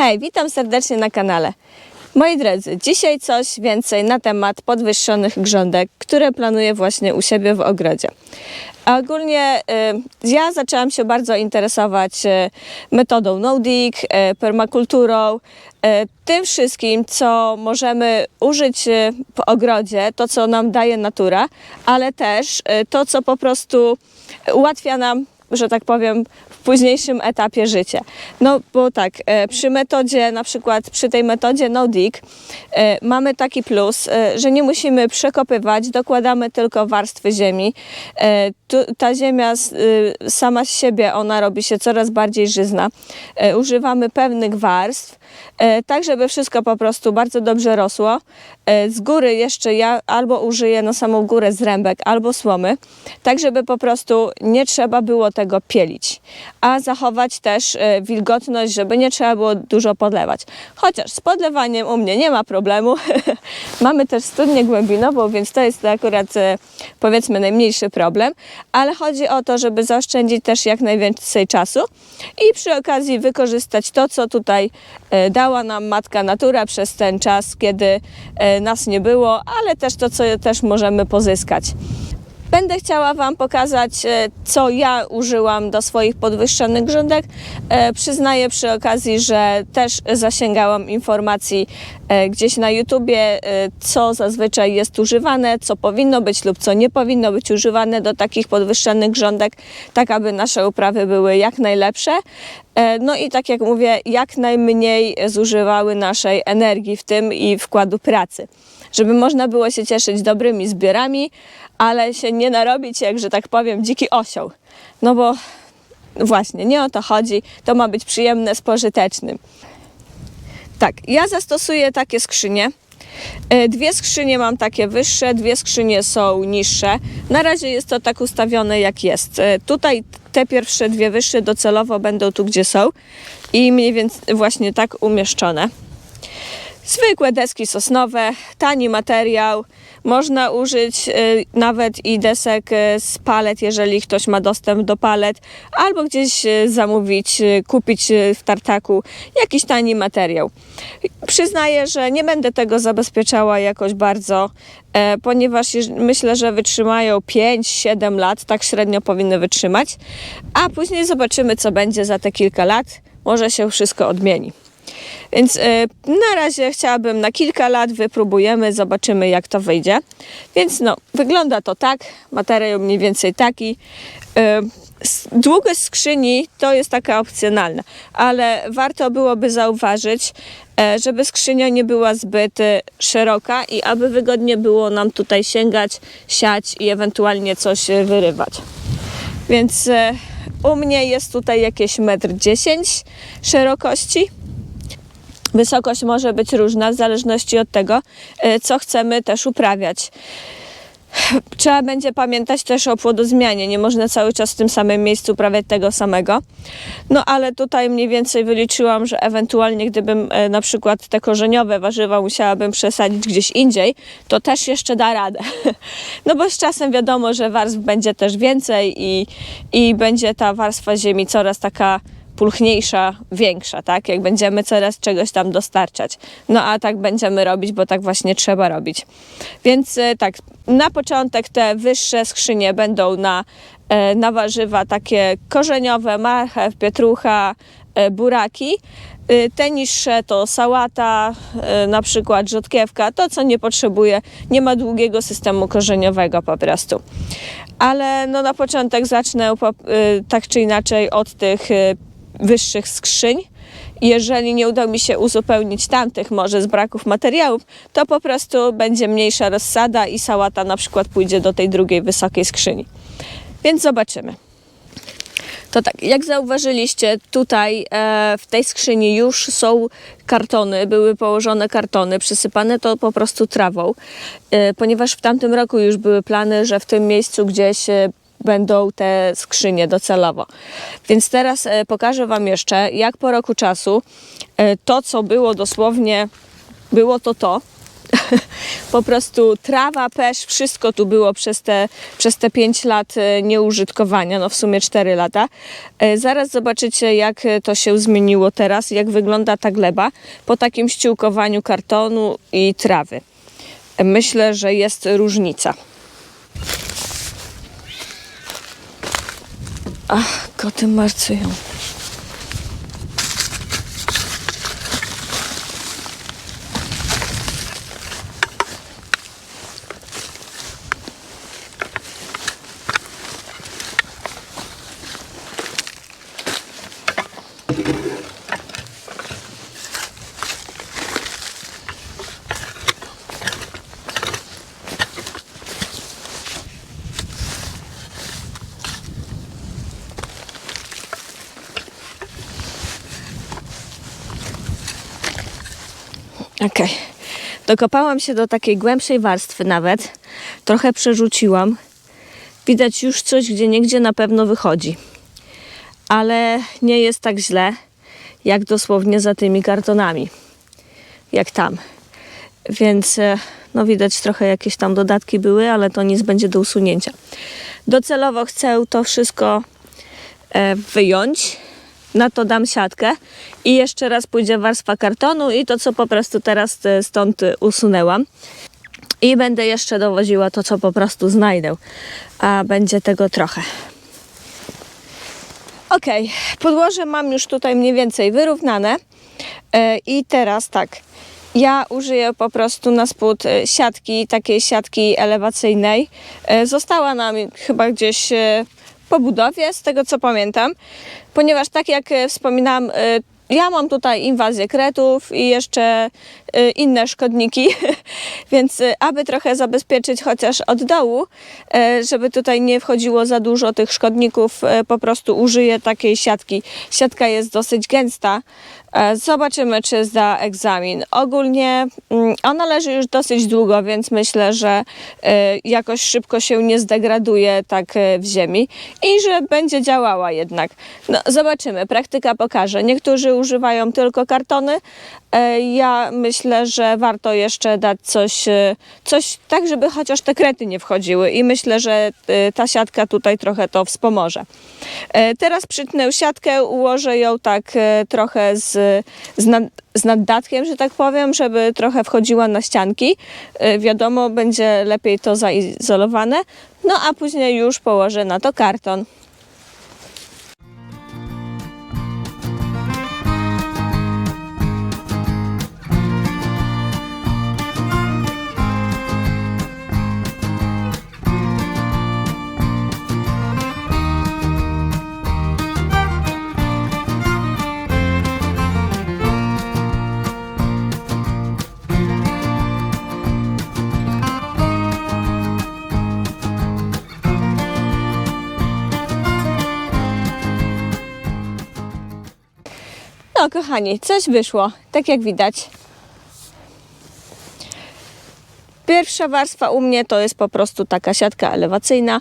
Hej, witam serdecznie na kanale. Moi drodzy, dzisiaj coś więcej na temat podwyższonych grządek, które planuję właśnie u siebie w ogrodzie. Ogólnie y, ja zaczęłam się bardzo interesować y, metodą no-dig, y, permakulturą, y, tym wszystkim, co możemy użyć y, w ogrodzie, to co nam daje natura, ale też y, to, co po prostu ułatwia nam że tak powiem, późniejszym etapie życia. No bo tak, e, przy metodzie, na przykład przy tej metodzie no dig, e, mamy taki plus, e, że nie musimy przekopywać, dokładamy tylko warstwy ziemi. Ta ziemia y, sama z siebie, ona robi się coraz bardziej żyzna. Używamy pewnych warstw, tak żeby wszystko po prostu bardzo dobrze rosło. Z góry jeszcze ja albo użyję na samą górę zrębek, albo słomy, tak żeby po prostu nie trzeba było tego pielić, a zachować też e, wilgotność, żeby nie trzeba było dużo podlewać. Chociaż z podlewaniem u mnie nie ma problemu. Mamy też studnię głębinową, więc to jest akurat e, powiedzmy najmniejszy problem, ale chodzi o to, żeby zaoszczędzić też jak najwięcej czasu i przy okazji wykorzystać to, co tutaj e, dała nam matka natura przez ten czas, kiedy nas nie było, ale też to, co też możemy pozyskać. Będę chciała Wam pokazać, e, co ja użyłam do swoich podwyższonych grządek. E, Przyznaję przy okazji, że też zasięgałam informacji e, gdzieś na YouTubie, co zazwyczaj jest używane, co powinno być lub co nie powinno być używane do takich podwyższonych grządek, tak aby nasze uprawy były jak najlepsze. No i tak jak mówię, jak najmniej zużywały naszej energii w tym i wkładu pracy. Żeby można było się cieszyć dobrymi zbiorami, ale się nie narobić jak, że tak powiem, dziki osioł. No bo właśnie, nie o to chodzi. To ma być przyjemne z pożytecznym. Tak, ja zastosuję takie skrzynie. E, Dwie skrzynie mam takie wyższe, dwie skrzynie są niższe. Na razie jest to tak ustawione jak jest. E, Tutaj te pierwsze dwie wyższe docelowo będą tu gdzie są i mniej więcej właśnie tak umieszczone. Zwykłe deski sosnowe, tani materiał. Można użyć y, nawet i desek y, z palet, jeżeli ktoś ma dostęp do palet, albo gdzieś y, zamówić, kupić w tartaku jakiś tani materiał. Przyznaję, że nie będę tego zabezpieczała jakoś bardzo, e, ponieważ myślę, że wytrzymają 5-7 lat, tak średnio powinny wytrzymać, a później zobaczymy, co będzie za te kilka lat. Może się wszystko odmieni. Więc e, na razie chciałabym na kilka lat, wypróbujemy, zobaczymy jak to wyjdzie. Więc no, wygląda to tak, materiał mniej więcej taki. E, Długość skrzyni to jest taka opcjonalna, ale warto byłoby zauważyć, e, żeby skrzynia nie była zbyt szeroka i aby wygodnie było nam tutaj sięgać, siać i ewentualnie coś wyrywać. Więc u mnie jest tutaj jakieś 1,10 m szerokości. Wysokość może być różna w zależności od tego, e, co chcemy też uprawiać. Trzeba będzie pamiętać też o płodozmianie. Nie można cały czas w tym samym miejscu uprawiać tego samego. No ale tutaj mniej więcej wyliczyłam, że ewentualnie gdybym e, na przykład te korzeniowe warzywa musiałabym przesadzić gdzieś indziej, to też jeszcze da radę. No bo z czasem wiadomo, że warstw będzie też więcej i, i będzie ta warstwa ziemi coraz taka pulchniejsza, większa, tak? Jak będziemy coraz czegoś tam dostarczać. No a tak będziemy robić, bo tak właśnie trzeba robić. Więc e, tak, na początek te wyższe skrzynie będą na, e, na warzywa takie korzeniowe, marchew, pietrucha, e, buraki. Te niższe to sałata, na przykład rzodkiewka, to co nie potrzebuje, nie ma długiego systemu korzeniowego po prostu. Ale no na początek zacznę tak czy inaczej od tych wyższych skrzyń. Jeżeli nie uda mi się uzupełnić tamtych może z braków materiałów, to po prostu będzie mniejsza rozsada i sałata na przykład pójdzie do tej drugiej wysokiej skrzyni. Więc zobaczymy. To tak, jak zauważyliście, tutaj e, w tej skrzyni już są kartony, były położone kartony, przysypane to po prostu trawą, e, ponieważ w tamtym roku już były plany, że w tym miejscu gdzieś e, będą te skrzynie docelowo. Więc teraz e, pokażę Wam jeszcze, jak po roku czasu e, to, co było dosłownie, było to to, po prostu trawa, pesz, wszystko tu było przez te, przez te 5 lat e, nieużytkowania, no w sumie 4 lata. Zaraz zobaczycie, jak to się zmieniło teraz, jak wygląda ta gleba po takim ściółkowaniu kartonu i trawy. Myślę, że jest różnica. Ach, koty marcują. Okej. Dokopałam się do takiej głębszej warstwy nawet. Trochę przerzuciłam. Widać już coś, gdzie niegdzie na pewno wychodzi. Ale nie jest tak źle, jak dosłownie za tymi kartonami. Jak tam. Więc e, no widać trochę jakieś tam dodatki były, ale to nic będzie do usunięcia. Docelowo chcę to wszystko e, wyjąć. Na to dam siatkę i jeszcze raz pójdzie warstwa kartonu i to, co po prostu teraz e, stąd usunęłam. I będę jeszcze dowoziła to, co po prostu znajdę, a będzie tego trochę. Ok, podłoże mam już tutaj mniej więcej wyrównane E, i teraz tak, ja użyję po prostu na spód e, siatki, takiej siatki elewacyjnej. Została nam chyba gdzieś po budowie, z tego co pamiętam, ponieważ tak jak e, wspominałam, e, ja mam tutaj inwazję kretów i jeszcze inne szkodniki, więc e, aby trochę zabezpieczyć chociaż od dołu, e, żeby tutaj nie wchodziło za dużo tych szkodników, po prostu użyję takiej siatki. Siatka jest dosyć gęsta. E, Zobaczymy, czy zda egzamin. Ogólnie mm, ona leży już dosyć długo, więc myślę, że jakoś szybko się nie zdegraduje tak w ziemi i że będzie działała jednak. No, zobaczymy, praktyka pokaże. Niektórzy używają tylko kartony. E, Ja myślę, że warto jeszcze dać coś, e, coś tak, żeby chociaż te krety nie wchodziły i myślę, że e, ta siatka tutaj trochę to wspomoże. E, Teraz przytnę siatkę, ułożę ją tak trochę z, z, nad, z naddatkiem, że tak powiem, żeby trochę wchodziła na ścianki. Wiadomo, będzie lepiej to zaizolowane. No a później już położę na to karton. Kochani, coś wyszło, tak jak widać. Pierwsza warstwa u mnie to jest po prostu taka siatka elewacyjna.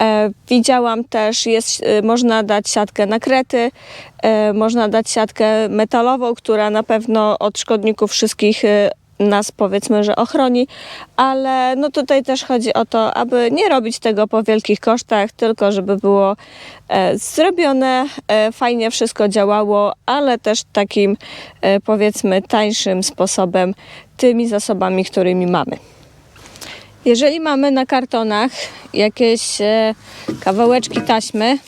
E, widziałam też, jest, e, można dać siatkę na krety, e, można dać siatkę metalową, która na pewno od szkodników wszystkich e, nas powiedzmy, że ochroni, ale no tutaj też chodzi o to, aby nie robić tego po wielkich kosztach, tylko żeby było e, zrobione, e, fajnie wszystko działało, ale też takim e, powiedzmy tańszym sposobem, tymi zasobami, którymi mamy. Jeżeli mamy na kartonach jakieś e, kawałeczki taśmy,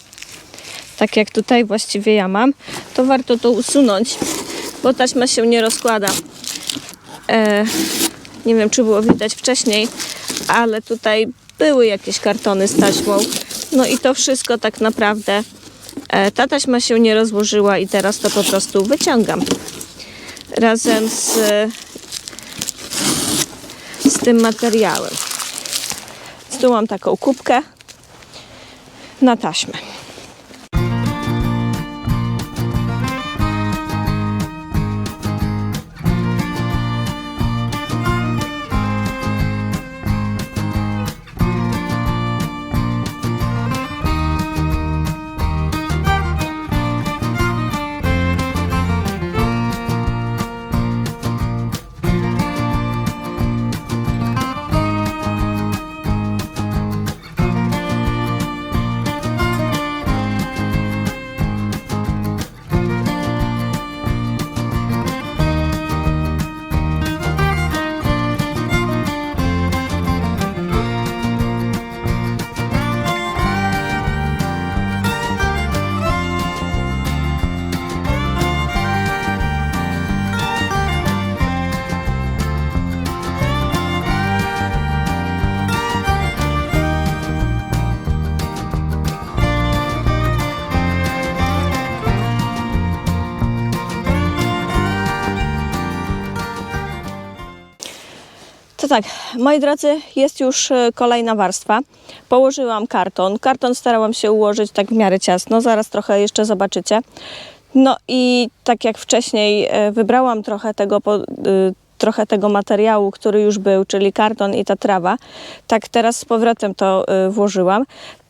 tak jak tutaj właściwie ja mam, to warto to usunąć, bo taśma się nie rozkłada. E, nie wiem, czy było widać wcześniej, ale tutaj były jakieś kartony z taśmą. No i to wszystko tak naprawdę. E, ta taśma się nie rozłożyła i teraz to po prostu wyciągam razem z, z tym materiałem. Tu mam taką kubkę na taśmę. Tak, moi drodzy, jest już e, kolejna warstwa. Położyłam karton. Karton starałam się ułożyć tak w miarę ciasno, zaraz trochę jeszcze zobaczycie. No i tak jak wcześniej e, wybrałam trochę tego, y, trochę tego materiału, który już był, czyli karton i ta trawa, tak teraz z powrotem to włożyłam.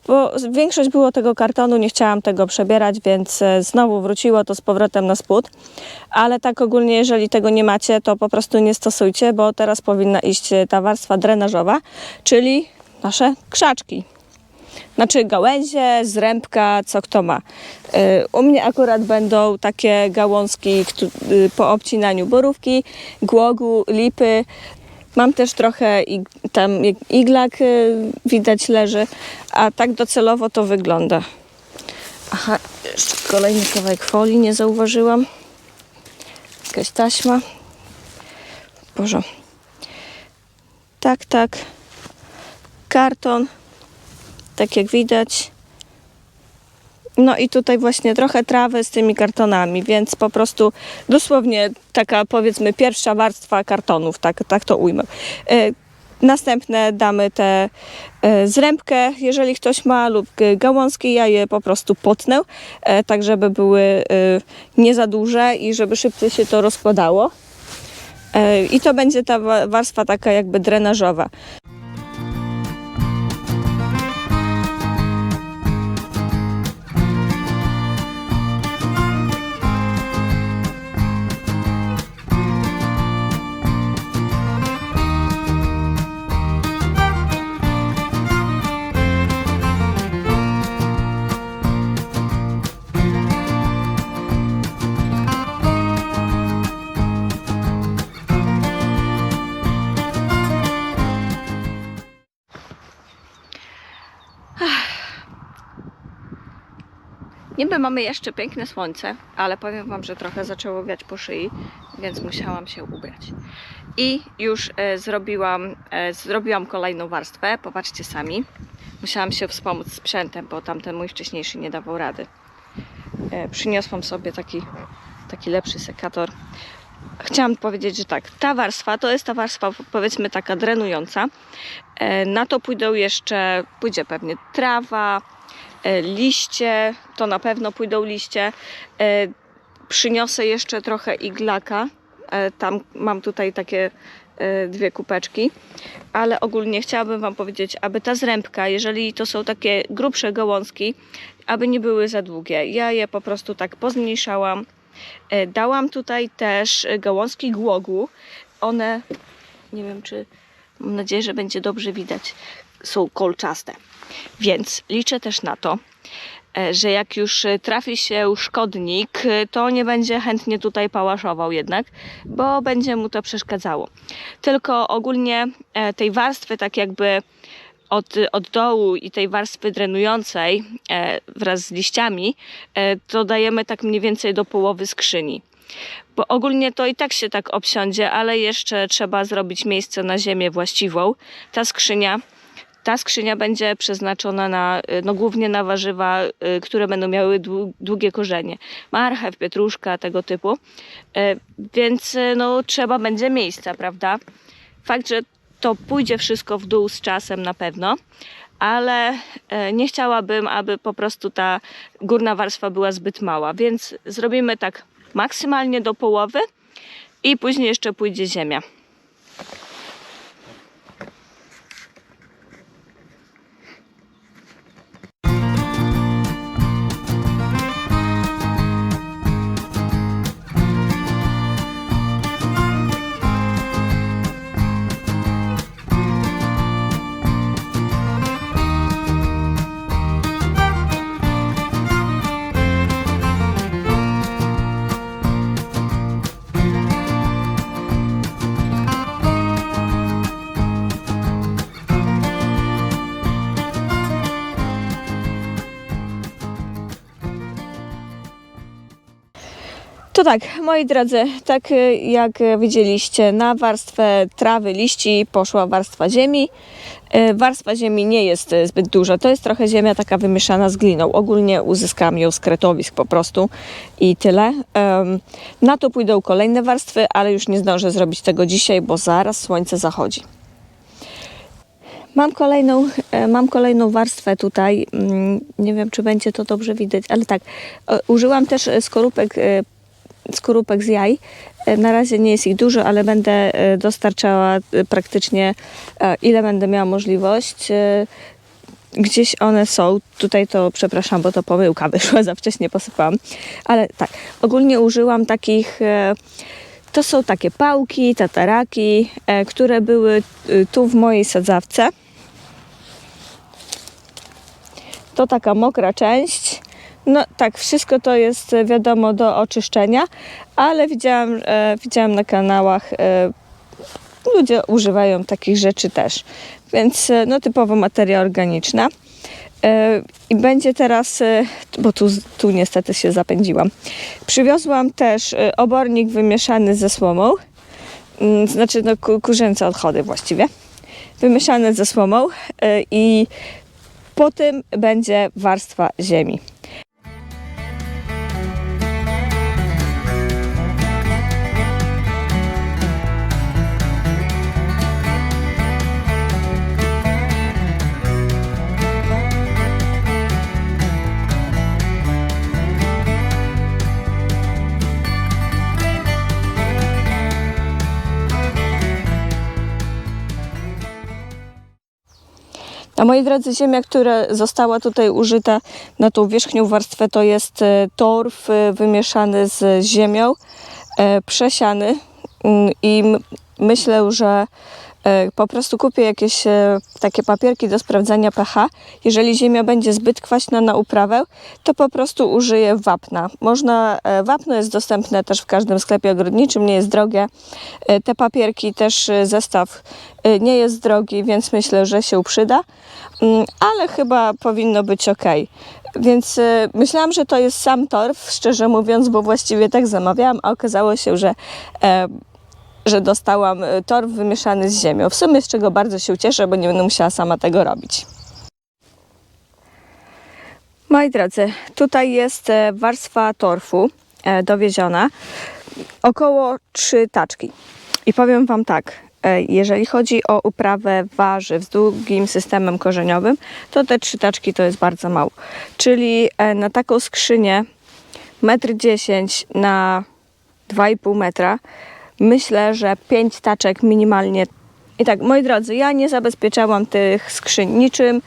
Bo większość było tego kartonu, nie chciałam tego przebierać, więc e, znowu wróciło to z powrotem na spód. Ale tak ogólnie, jeżeli tego nie macie, to po prostu nie stosujcie, bo teraz powinna iść e, ta warstwa drenażowa, czyli nasze krzaczki. Znaczy gałęzie, zrębka, co kto ma. Y, U mnie akurat będą takie gałązki y, po obcinaniu borówki, głogu, lipy. Mam też trochę ig- tam ig- iglak y, widać leży, a tak docelowo to wygląda. Aha, jeszcze kolejny kawałek folii nie zauważyłam. Jakaś taśma. Boże. Tak, tak. Karton tak jak widać. No i tutaj właśnie trochę trawy z tymi kartonami, więc po prostu dosłownie taka powiedzmy pierwsza warstwa kartonów, tak, tak to ujmę. E, Następne damy tę e, zrębkę, jeżeli ktoś ma, lub gałązki, ja je po prostu potnę, e, tak żeby były nie za duże i żeby szybciej się to rozkładało. I to będzie ta wa- warstwa taka jakby drenażowa. Niby mamy jeszcze piękne słońce, ale powiem Wam, że trochę zaczęło wiać po szyi, więc musiałam się ubrać. I już e, zrobiłam, e, zrobiłam kolejną warstwę, popatrzcie sami. Musiałam się wspomóc sprzętem, bo tamten mój wcześniejszy nie dawał rady. E, przyniosłam sobie taki, taki lepszy sekator. Chciałam powiedzieć, że tak, ta warstwa to jest ta warstwa powiedzmy taka drenująca. E, na to pójdą jeszcze, pójdzie pewnie trawa, liście, to na pewno pójdą liście. E, Przyniosę jeszcze trochę iglaka. E, Tam mam tutaj takie e, dwie kupeczki, ale ogólnie chciałabym Wam powiedzieć, aby ta zrębka, jeżeli to są takie grubsze gałązki, aby nie były za długie. Ja je po prostu tak pozmniejszałam. E, Dałam tutaj też e, gałązki głogu. One, nie wiem czy, mam nadzieję, że będzie dobrze widać, są kolczaste. Więc liczę też na to, e, że jak już trafi się szkodnik, e, to nie będzie chętnie tutaj pałaszował jednak, bo będzie mu to przeszkadzało. Tylko ogólnie e, tej warstwy tak jakby od, od dołu i tej warstwy drenującej wraz z liściami, to dajemy tak mniej więcej do połowy skrzyni. Bo ogólnie to i tak się tak obsiądzie, ale jeszcze trzeba zrobić miejsce na ziemię właściwą. Ta skrzynia ta skrzynia będzie przeznaczona na, y, no głównie na warzywa, y, które będą miały dłu- długie korzenie. Marchew, pietruszka, tego typu. E, Więc y, no, trzeba będzie miejsca, prawda? Fakt, że to pójdzie wszystko w dół z czasem na pewno, ale e, nie chciałabym, aby po prostu ta górna warstwa była zbyt mała, więc zrobimy tak maksymalnie do połowy i później jeszcze pójdzie ziemia. To tak, moi drodzy, tak y, jak widzieliście, na warstwę trawy, liści poszła warstwa ziemi. Y, Warstwa ziemi nie jest y, zbyt duża, to jest trochę ziemia taka wymieszana z gliną. Ogólnie uzyskałam ją z kretowisk po prostu i tyle. Na to pójdą kolejne warstwy, ale już nie zdążę zrobić tego dzisiaj, bo zaraz słońce zachodzi. Mam kolejną, e, mam kolejną warstwę tutaj. Mm, Nie wiem, czy będzie to dobrze widać, ale tak. Użyłam też skorupek, e, skorupek z jaj. E, Na razie nie jest ich dużo, ale będę e, dostarczała e, praktycznie ile będę miała możliwość. Gdzieś one są. Tutaj to, przepraszam, bo to pomyłka wyszła, za wcześnie posypałam. Ale tak, ogólnie użyłam takich... to są takie pałki, tataraki, które były tu w mojej sadzawce. To taka mokra część. No tak, wszystko to jest e, wiadomo do oczyszczenia, ale widziałam, e, widziałam na kanałach, e, ludzie używają takich rzeczy też. Więc e, no typowo materia organiczna. E, I będzie teraz, bo tu, tu niestety się zapędziłam. Przywiozłam też obornik wymieszany ze słomą, Mm, znaczy no, ku- kurzęce odchody właściwie, wymieszane ze słomą i po tym będzie warstwa ziemi. A moi drodzy, ziemia, która została tutaj użyta na tą wierzchnią warstwę, to jest e, torf e, wymieszany z ziemią, e, przesiany. Mm, i myślę, że po prostu kupię jakieś e, takie papierki do sprawdzania pH. Jeżeli ziemia będzie zbyt kwaśna na uprawę, to po prostu użyję wapna. Można, e, wapno jest dostępne też w każdym sklepie ogrodniczym, nie jest drogie. E, Te papierki też e, zestaw e, nie jest drogi, więc myślę, że się przyda. Mm, ale chyba powinno być ok. Więc myślałam, że to jest sam torf, szczerze mówiąc, bo właściwie tak zamawiałam, a okazało się, że, e, że dostałam e, torf wymieszany z ziemią. W sumie z czego bardzo się cieszę, bo nie będę musiała sama tego robić. Moi drodzy, tutaj jest e, warstwa torfu e, dowieziona, około trzy taczki. I powiem Wam tak, e, jeżeli chodzi o uprawę warzyw z długim systemem korzeniowym, to te trzy taczki to jest bardzo mało. Czyli na taką skrzynię 1,10 m na 2,5 metra, myślę, że 5 taczek minimalnie. I tak, moi drodzy, ja nie zabezpieczałam tych skrzyń niczym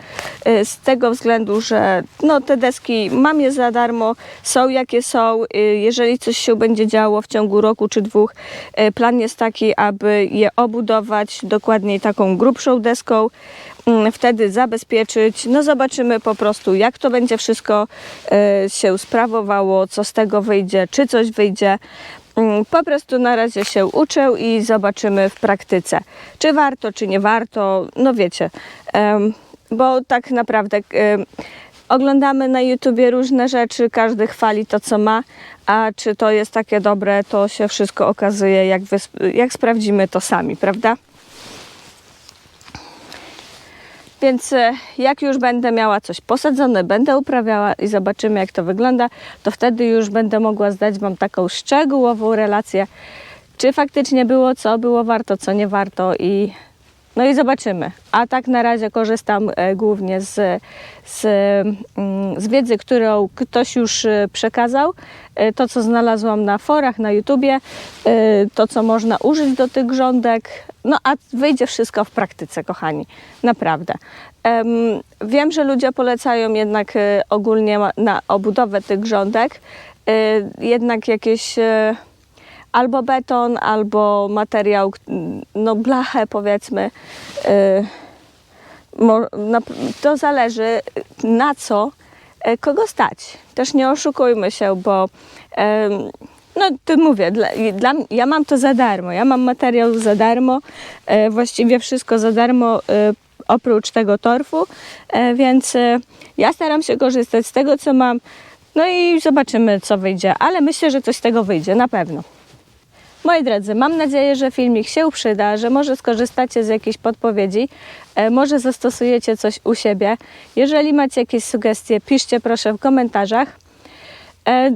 y, z tego względu, że no, te deski mam je za darmo, są jakie są. Y, Jeżeli coś się będzie działo w ciągu roku czy dwóch, y, plan jest taki, aby je obudować dokładniej taką grubszą deską, mm, wtedy zabezpieczyć. No zobaczymy po prostu, jak to będzie wszystko się sprawowało, co z tego wyjdzie, czy coś wyjdzie. Mm, Po prostu na razie się uczę i zobaczymy w praktyce, czy warto, czy nie warto. No wiecie, bo tak naprawdę oglądamy na YouTubie różne rzeczy, każdy chwali to, co ma, a czy to jest takie dobre, to się wszystko okazuje, jak, jak sprawdzimy to sami, prawda? Więc e, jak już będę miała coś posadzone, będę uprawiała i zobaczymy, jak to wygląda, to wtedy już będę mogła zdać Wam taką szczegółową relację, czy faktycznie było co, było warto, co nie warto i no i zobaczymy. A tak na razie korzystam e, głównie z, z, mm, z wiedzy, którą ktoś już e, przekazał, e, to co znalazłam na forach, na YouTubie, to co można użyć do tych grządek, no a wyjdzie wszystko w praktyce, kochani, naprawdę. Em, Wiem, że ludzie polecają jednak ogólnie na obudowę tych grządek, jednak jakieś albo beton, albo materiał, no blachę powiedzmy. na- To zależy na co e, kogo stać. Też nie oszukujmy się, bo no tu mówię, dla, dla, ja mam to za darmo, ja mam materiał za darmo, e, właściwie wszystko za darmo e, oprócz tego torfu, więc ja staram się korzystać z tego, co mam, no i zobaczymy, co wyjdzie, ale myślę, że coś z tego wyjdzie, na pewno. Moi drodzy, mam nadzieję, że filmik się przyda, że może skorzystacie z jakiejś podpowiedzi, e, może zastosujecie coś u siebie. Jeżeli macie jakieś sugestie, piszcie proszę w komentarzach. E,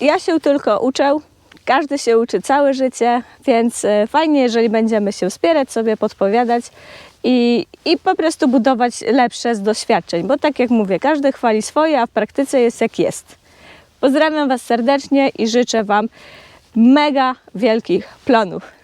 Ja się tylko uczę, Każdy się uczy całe życie, więc e, fajnie, jeżeli będziemy się wspierać sobie, podpowiadać i, i po prostu budować lepsze z doświadczeń, bo tak jak mówię, każdy chwali swoje, a w praktyce jest jak jest. Pozdrawiam Was serdecznie i życzę Wam mega wielkich planów.